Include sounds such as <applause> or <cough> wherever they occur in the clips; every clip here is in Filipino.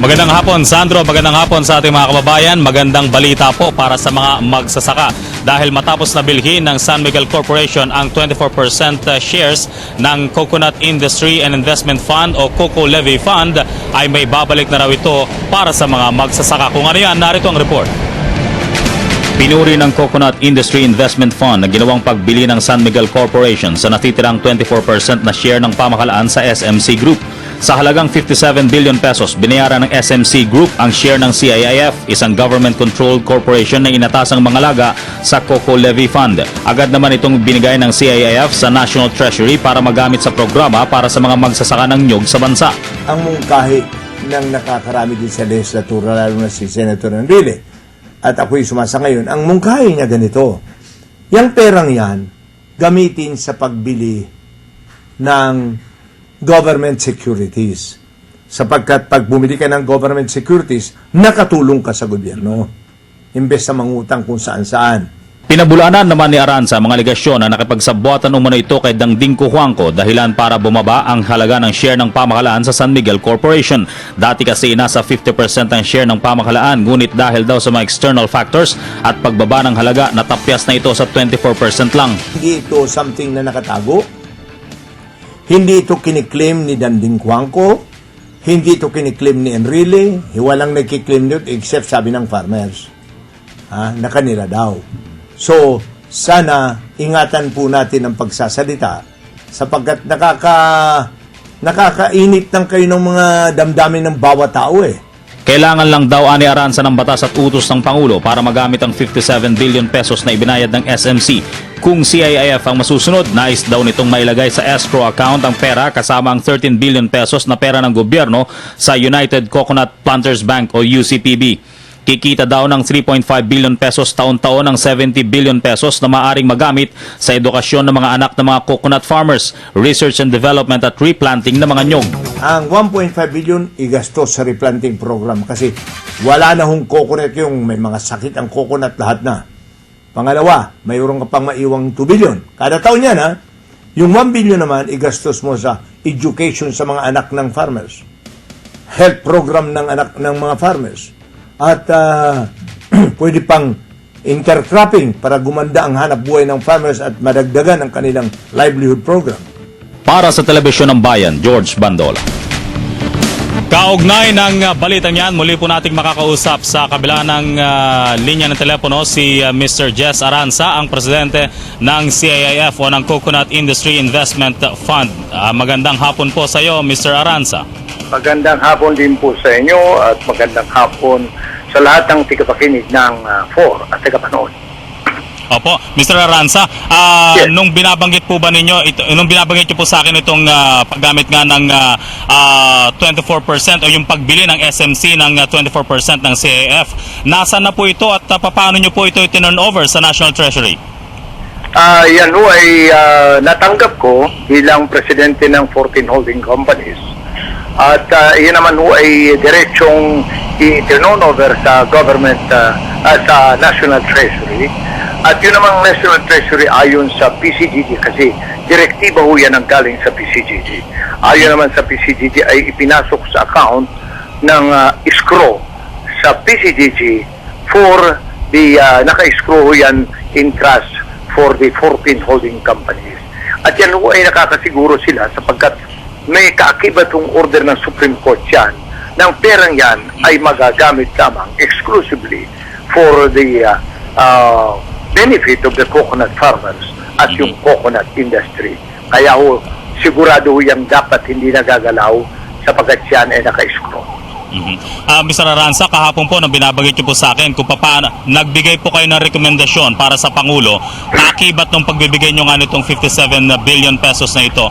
Magandang hapon, Sandro. Magandang hapon sa ating mga kababayan. Magandang balita po para sa mga magsasaka. Dahil matapos na bilhin ng San Miguel Corporation ang 24% shares ng Coconut Industry and Investment Fund o Coco Levy Fund ay may babalik na raw ito para sa mga magsasaka. Kung ano yan, narito ang report. Pinuri ng Coconut Industry Investment Fund na ginawang pagbili ng San Miguel Corporation sa natitirang 24% na share ng pamahalaan sa SMC Group. Sa halagang 57 billion pesos, binayaran ng SMC Group ang share ng CIIF, isang government-controlled corporation na inatasang mangalaga sa Coco Levy Fund. Agad naman itong binigay ng CIIF sa National Treasury para magamit sa programa para sa mga magsasaka ng nyog sa bansa. ang mungkahi ng nakakarami din sa legislatura, lalo na si Senator Enrile. At ako'y sumasa ngayon, ang mungkahi niya ganito. Yang perang yan, gamitin sa pagbili ng government securities. Sapagkat pag bumili ka ng government securities, nakatulong ka sa gobyerno. Imbes na mangutang kung saan-saan. Pinabulaanan naman ni Aranza mga legasyon na nakipagsabuatan umano ito kay Dangding Kuhuangco dahilan para bumaba ang halaga ng share ng pamahalaan sa San Miguel Corporation. Dati kasi nasa 50% ang share ng pamahalaan ngunit dahil daw sa mga external factors at pagbaba ng halaga natapyas na ito sa 24% lang. Hindi ito something na nakatago. Hindi ito kiniklaim ni Danding Cuangco. Hindi ito kiniklaim ni Enrile. Walang nagkiklaim nito except sabi ng farmers. Ha? Na kanila daw. So, sana ingatan po natin ang pagsasalita sapagkat nakaka nakakainit ng kayo ng mga damdamin ng bawat tao eh. Kailangan lang daw ani Aranza ng batas at utos ng Pangulo para magamit ang 57 billion pesos na ibinayad ng SMC. Kung CIIF ang masusunod, nais daw nitong mailagay sa escrow account ang pera kasama ang 13 billion pesos na pera ng gobyerno sa United Coconut Planters Bank o UCPB. Kikita daw ng 3.5 billion pesos taon-taon ang 70 billion pesos na maaring magamit sa edukasyon ng mga anak ng mga coconut farmers, research and development at replanting ng mga nyog. ang 1.5 billion igastos sa replanting program kasi wala na hong coconut yung may mga sakit ang coconut lahat na. Pangalawa, mayroon ka pang maiwang 2 billion. Kada taon yan ha. Yung 1 billion naman igastos mo sa education sa mga anak ng farmers. Health program ng anak ng mga farmers. At ah, <clears throat> pwede pang intercropping para gumanda ang hanap buhay ng farmers at madagdagan ang kanilang livelihood program. Para sa Telebisyon ng Bayan, George Bandola. Kaugnay ng uh, balitang yan, muli po nating makakausap sa kabila ng uh, linya ng telepono si uh, Mr. Jess Aranza, ang presidente ng CIIF o ng Coconut Industry Investment Fund. Uh, magandang hapon po sa iyo, Mr. Aranza. Magandang hapon din po sa inyo at magandang hapon sa lahat ng tigapakinig ng uh, FOR at tagapanood. Opo, Mr. Aranza, ah, Yes. nung binabanggit po ba ninyo, ito, nung binabanggit niyo po sa akin itong ah, paggamit nga ng ah, ah, 24% o yung pagbili ng SMC ng ah, 24% ng CAF, nasaan na po ito at ah, paano niyo po ito i-turn over sa National Treasury? Ah, yan ho ay ah, natanggap ko bilang presidente ng 14 holding companies. At ah, iyan naman ho ay diretsong i-turn sa government, ah, ah, sa National Treasury. At yun namang National Treasury ayon sa PCGD kasi direktiba ho yan ang galing sa PCGD. Ayon naman sa PCGD ay ipinasok sa account ng ah, escrow sa PCGG for the uh, naka-escrow ho yan in trust for the 14 holding companies. At yan ho ay nakakasiguro sila sapagkat may kaakibatong order ng Supreme Court yan ng perang yan ay magagamit lamang exclusively for the uh, uh, benefit of the coconut farmers at yung coconut industry. Kaya ho, sigurado ho yan dapat hindi nagagalaw sapagkat yan ay naka-escrow. Mhm. Ah, Mr. Aranza, kahapon po nang binabanggit niyo po sa akin kung paano nagbigay po kayo ng rekomendasyon para sa Pangulo, kakibat ng pagbibigay niyo nga nitong 57 billion pesos na ito.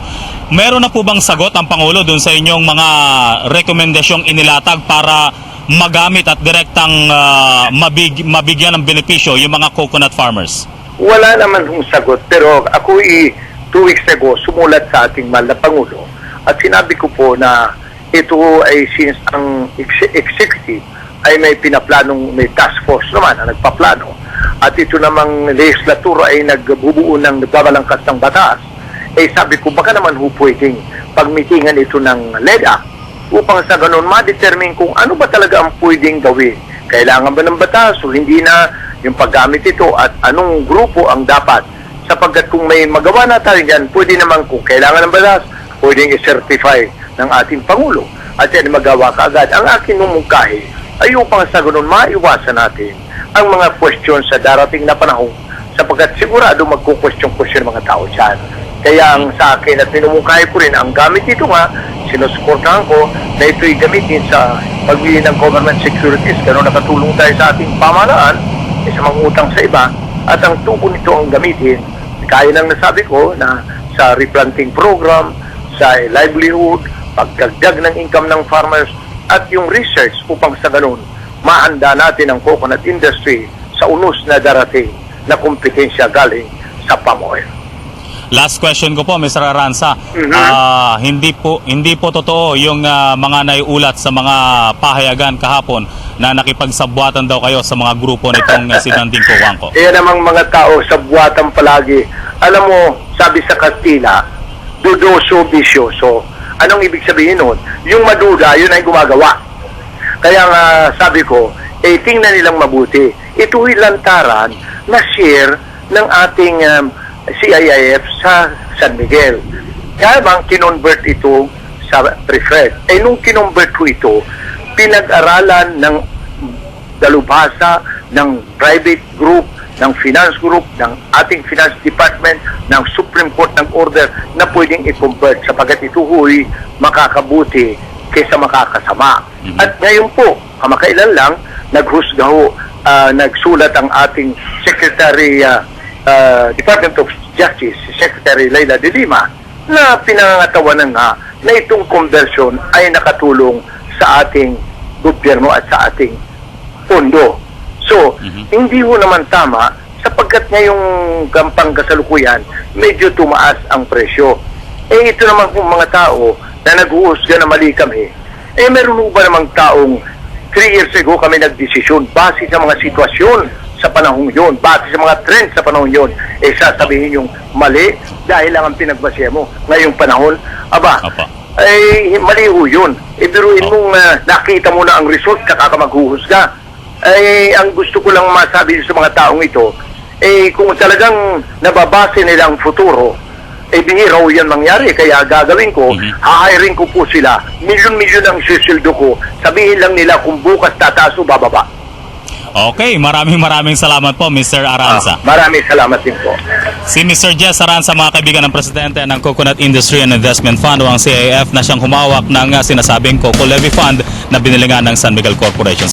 Meron na po bang sagot ang Pangulo dun sa inyong mga rekomendasyong inilatag para magamit at direktang ah, mabig, mabigyan ng benepisyo yung mga coconut farmers? Wala naman hong sagot pero ako i two weeks ago sumulat sa ating mahal na Pangulo at sinabi ko po na ito ay since ang ex- executive ay may pinaplanong may task force naman na nagpaplano at ito namang legislatura ay nagbubuo ng nagbabalangkas ng batas eh sabi ko baka naman ho pwedeng pagmitingan ito ng LEDA upang sa ganun ma-determine kung ano ba talaga ang pwedeng gawin. Kailangan ba ng batas o hindi na yung paggamit ito at anong grupo ang dapat. Sapagkat kung may magawa na tayo dyan, pwede naman kung kailangan ng batas, pwedeng i-certify ng ating Pangulo. At yan magawa kaagad. Ang aking mumungkahi ay upang sa ganun maiwasan natin ang mga question sa darating na panahon sapagkat sigurado magkukwestiyon-question mga tao dyan. Kaya ang sa akin at minumungkahi ko rin, ang gamit dito nga, sinusuportahan ko na ito'y gamitin sa pagbili ng government securities. Ganun nakatulong tayo sa ating pamahalaan, eh, sa mga utang sa iba, at ang tubo nito ang gamitin, kaya nang nasabi ko na sa replanting program, sa livelihood, pagdagdag ng income ng farmers, at yung research upang sa ganun, maanda natin ang coconut industry sa unos na darating na kompetensya galing sa palm oil. Last question ko po, Mr. Aranza. Mhm. Ah, hindi po hindi po totoo yung ah, mga naiulat sa mga pahayagan kahapon na nakipagsabwatan daw kayo sa mga grupo nitong uh, si <laughs> Nanding Kuwangko. Kaya namang mga tao sa buwatan palagi. Alam mo, sabi sa Kastila, dudoso bisyoso. Anong ibig sabihin nun? Yung maduda, yun ay gumagawa. Kaya nga sabi ko, eh tingnan nilang mabuti. Ito'y lantaran na share ng ating um, CIIF sa San Miguel. Kaya bang kinonvert ito sa preferred? Eh nung kinonvert ko ito, pinag-aralan ng dalubhasa ng private group, ng finance group, ng ating finance department, ng Supreme Court ng order na pwedeng i-convert sapagkat ito huy makakabuti kaysa makakasama. Mhm. At ngayon po, kamakailan lang, naghusga ho, ah, nagsulat ang ating Secretary ah, ah, Department of Justice, Secretary Leila de Lima, na pinangangatawanan nga na itong conversion ay nakatulong sa ating gobyerno at sa ating pondo. So, Mhm. hindi ho naman tama sapagkat ngayong gampang kasalukuyan, medyo tumaas ang presyo. Eh ito naman kung mga tao na nag-uusga na mali kami, eh meron ba namang taong 3 years ago kami nagdesisyon base sa mga sitwasyon sa panahon yon, base sa mga trends sa panahon yon, eh sasabihin yung mali dahil lang ang pinagbasya mo ngayong panahon. Aba, Apa. ay mali ho yun. E biruin mong ah, nakita mo na ang result, saka Ay, ang gusto ko lang masabi sa mga taong ito, eh, kung talagang nababase nila ang futuro, eh, bihira ho yan mangyari. Kaya gagawin ko, Mhm. hahiring ko po sila. Milyon-milyon ang sisildo ko. Sabihin lang nila kung bukas tataas o bababa. Okay, maraming maraming salamat po, Mr. Aranza. Ah, maraming salamat din po. Si Mr. Jess Aranza, mga kaibigan ng Presidente ng Coconut Industry and Investment Fund o ang CIF na siyang humawak ng uh, sinasabing Coco Levy Fund na binilingan ng San Miguel Corporation.